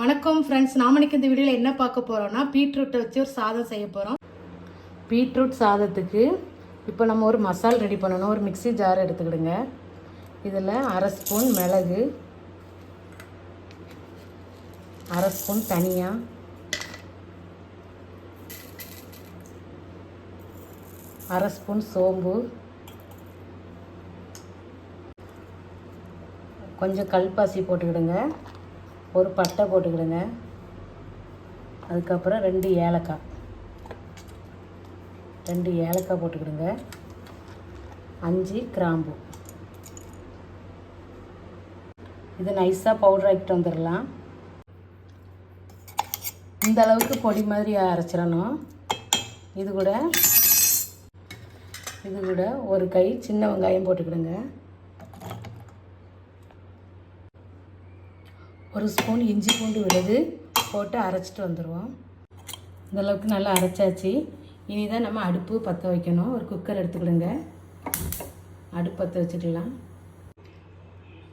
வணக்கம் ஃப்ரெண்ட்ஸ் நாமணிக்கு இந்த வீடியோவில் என்ன பார்க்க போகிறோம்னா பீட்ரூட்டை வச்சு ஒரு சாதம் செய்ய போகிறோம் பீட்ரூட் சாதத்துக்கு இப்போ நம்ம ஒரு மசால் ரெடி பண்ணணும். ஒரு மிக்ஸி ஜார் எடுத்துக்கிடுங்க. இதில் அரை ஸ்பூன் மிளகு அரை ஸ்பூன் தனியா அரை ஸ்பூன் சோம்பு கொஞ்சம் கல்பாசி போட்டுக்கிடுங்க. ஒரு பட்டை போட்டுக்கிடுங்க. அதுக்கப்புறம் ரெண்டு ஏலக்காய். ரெண்டு ஏலக்காய் போட்டுக்கிடுங்க. அஞ்சு கிராம்பு. இது நைஸாக பவுடர் ஆக்கிட்டு வந்துடலாம். இந்த அளவுக்கு பொடி மாதிரி அரைச்சிடணும். இது கூட இது கூட ஒரு கை சின்ன வெங்காயம் போட்டுக்கிடுங்க. ஒரு ஸ்பூன் இஞ்சி பூண்டு விழுது போட்டு அரைச்சிட்டு வந்துடுவோம் இந்தளவுக்கு நல்லா அரைச்சாச்சு. இனி தான் நம்ம அடுப்பு பற்ற வைக்கணும். ஒரு குக்கர் எடுத்துக்கிடுங்க. அடுப்பு பற்ற வச்சுக்கலாம்.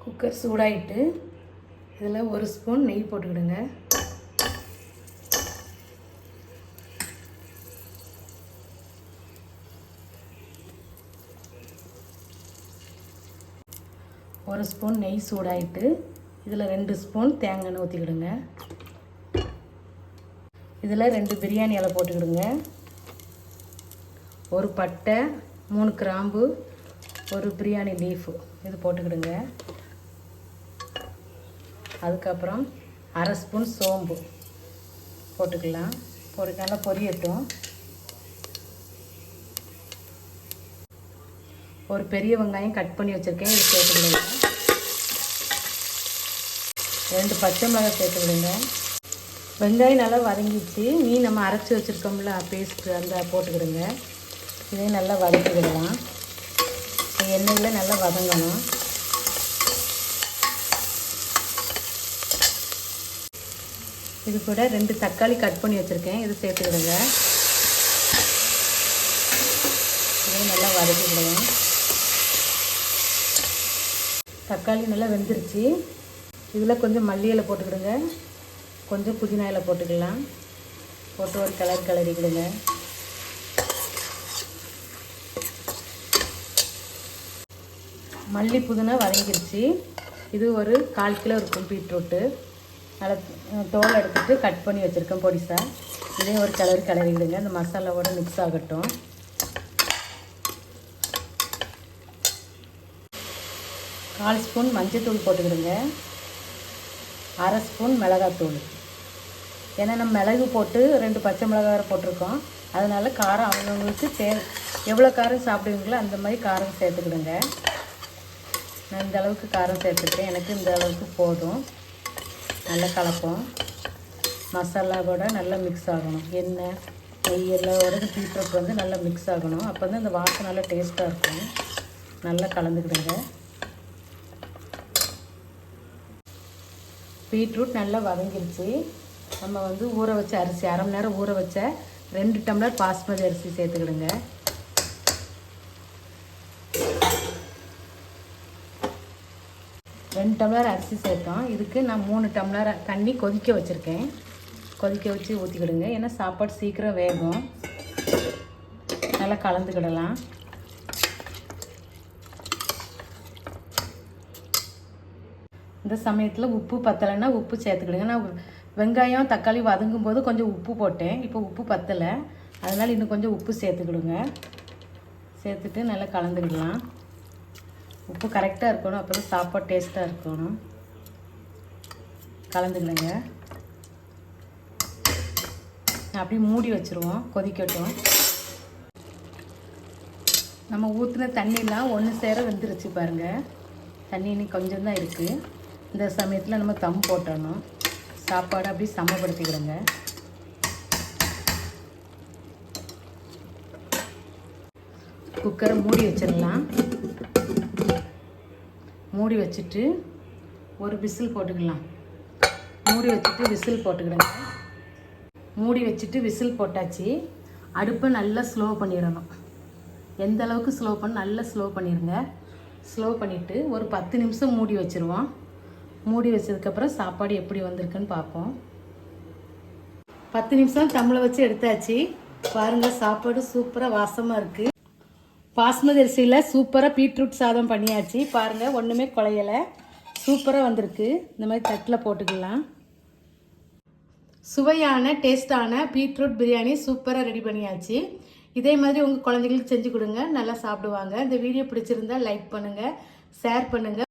குக்கர் சூடாயிட்டு இதில் ஒரு ஸ்பூன் நெய் போட்டுக்கிடுங்க. ஒரு ஸ்பூன் நெய் சூடாயிட்டு இதில் ரெண்டு ஸ்பூன் தேங்காய் எண்ணெய் ஊற்றிக்கிடுங்க. இதில் ரெண்டு பிரியாணி இலை போட்டுக்கிடுங்க. ஒரு பட்டை மூணு கிராம்பு ஒரு பிரியாணி லீஃபு இது போட்டுக்கிடுங்க. அதுக்கப்புறம் அரை ஸ்பூன் சோம்பு போட்டுக்கலாம். போட்டு நல்லா பொரியட்டும். ஒரு பெரிய வெங்காயம் கட் பண்ணி வச்சுருக்கேன் இது சேர்த்துக்கிடுங்க. ரெண்டு பச்சை மிளகாய் சேர்த்து விடுங்க. வெங்காயம் நல்லா வதங்கிச்சு மீன் நம்ம அரைச்சி வச்சுருக்கோம்ல பேஸ்ட்டு அந்த போட்டுக்கிடுங்க. இதையும் நல்லா வதக்கிக்கிடலாம் எண்ணெயில் நல்லா வதங்கணும். இது கூட ரெண்டு தக்காளி கட் பண்ணி வச்சுருக்கேன். இது சேர்த்துக்கிடுங்க. இதையும் நல்லா வதக்கி தக்காளி நல்லா வெந்துருச்சு. இதில் கொஞ்சம் மல்லி இலை போட்டுக்கிடுங்க. கொஞ்சம் புதினா இலை போட்டுக்கலாம். போட்டு ஒரு கலர் கலரிக்கிடுங்க மல்லி புதினா வதங்கிருச்சு. இது ஒரு கால் கிலோ இருக்கும் பீட்ரூட்டு. நல்லா தோல் எடுத்துட்டு கட் பண்ணி வச்சுருக்கேன் பொடிசா. இதே ஒரு கலர் கிளறிக்கிடுங்க. அந்த மசாலாவோட மிக்ஸ் ஆகட்டும். கால் ஸ்பூன் மஞ்சத்தூள் போட்டுக்கிடுங்க. அரை ஸ்பூன் மிளகாத்தூள். ஏன்னா நம்ம மிளகு போட்டு ரெண்டு பச்சை மிளகாய் போட்டிருக்கோம். அதனால் காரம் அவங்கவுங்களுக்கு தே எவ்வளோ காரம் சாப்பிடுவீங்களோ அந்த மாதிரி காரம் சேர்த்துக்கிடுங்க. நான் இந்த அளவுக்கு காரம் சேர்த்துக்கிறேன் எனக்கு இந்த அளவுக்கு போதும். நல்லா கலப்போம். மசாலா கூட நல்லா மிக்ஸ் ஆகணும். எண்ணெய் நெய் எல்லாவோட பீட்ரூட் வந்து நல்லா மிக்ஸ் ஆகணும். அப்போ வந்து அந்த வாசம் நல்லா டேஸ்ட்டாக இருக்கும். நல்லா கலந்துக்கிடுங்க. பீட்ரூட் நல்லா வதங்கிருச்சு. நம்ம வந்து ஊற வச்ச அரிசி அரை மணி நேரம் ஊற வச்ச ரெண்டு டம்ளர் பாஸ்மதி அரிசி சேர்த்துக்கிடுங்க. ரெண்டு டம்ளர் அரிசி சேர்த்தோம். இதுக்கு நான் மூணு டம்ளர் தண்ணி கொதிக்க வச்சுருக்கேன். கொதிக்க வச்சு ஊற்றிக்கிடுங்க ஏன்னா சாப்பாடு சீக்கிரம் வேகும். நல்லா கலந்துக்கிடலாம். இந்த சமயத்தில் உப்பு பத்தலைன்னா உப்பு சேர்த்துக்கிடுங்க. நான் வெங்காயம் தக்காளி வதங்கும் போது கொஞ்சம் உப்பு போட்டேன். இப்போ உப்பு பத்தலை. அதனால் இன்னும் கொஞ்சம் உப்பு சேர்த்துக்கிடுங்க. சேர்த்துட்டு நல்லா கலந்துக்கிடலாம். உப்பு கரெக்டாக இருக்கணும். அப்போ தான் சாப்பாடு டேஸ்ட்டாக இருக்கணும். கலந்துக்கிடுங்க. அப்படியே மூடி வச்சுருவோம். கொதிக்கட்டும். நம்ம ஊற்றின தண்ணியெலாம் ஒன்று சேர வெந்துருச்சு பாருங்கள் தண்ணி இன்னும் கொஞ்சம் தான் இருக்குது இந்த சமயத்தில் நம்ம தம் போட்டணும். சாப்பாடு அப்படி சமப்படுத்திக்கிடுங்க குக்கரை மூடி வச்சிடலாம். மூடி வச்சுட்டு ஒரு விசில் போட்டுக்கலாம். மூடி வச்சுட்டு விசில் போட்டுக்கிடுங்க. மூடி வச்சுட்டு விசில் போட்டாச்சு. அடுப்பை நல்லா ஸ்லோ பண்ணிடணும். எந்த அளவுக்கு ஸ்லோ பண்ண நல்லா ஸ்லோ பண்ணிடுங்க ஸ்லோ பண்ணிவிட்டு ஒரு பத்து நிமிஷம் மூடி வச்சுருவோம். மூடி வச்சதுக்கப்புறம் சாப்பாடு எப்படி வந்திருக்குன்னு பார்ப்போம். பத்து நிமிஷம் தமிழை வச்சு எடுத்தாச்சு. பாருங்க சாப்பாடு சூப்பராக வாசமாக இருக்குது பாஸ்மதி அரிசியில் சூப்பராக பீட்ரூட் சாதம் பண்ணியாச்சு. பாருங்க ஒன்றுமே குழையலை சூப்பராக வந்திருக்கு. இந்த மாதிரி தட்டில் போட்டுக்கலாம். சுவையான டேஸ்டான பீட்ரூட் பிரியாணி சூப்பராக ரெடி பண்ணியாச்சு. இதே மாதிரி உங்கள் குழந்தைங்களுக்கு செஞ்சு கொடுங்க. நல்லா சாப்பிடுவாங்க. இந்த வீடியோ பிடிச்சிருந்தா லைக் பண்ணுங்கள் ஷேர் பண்ணுங்கள்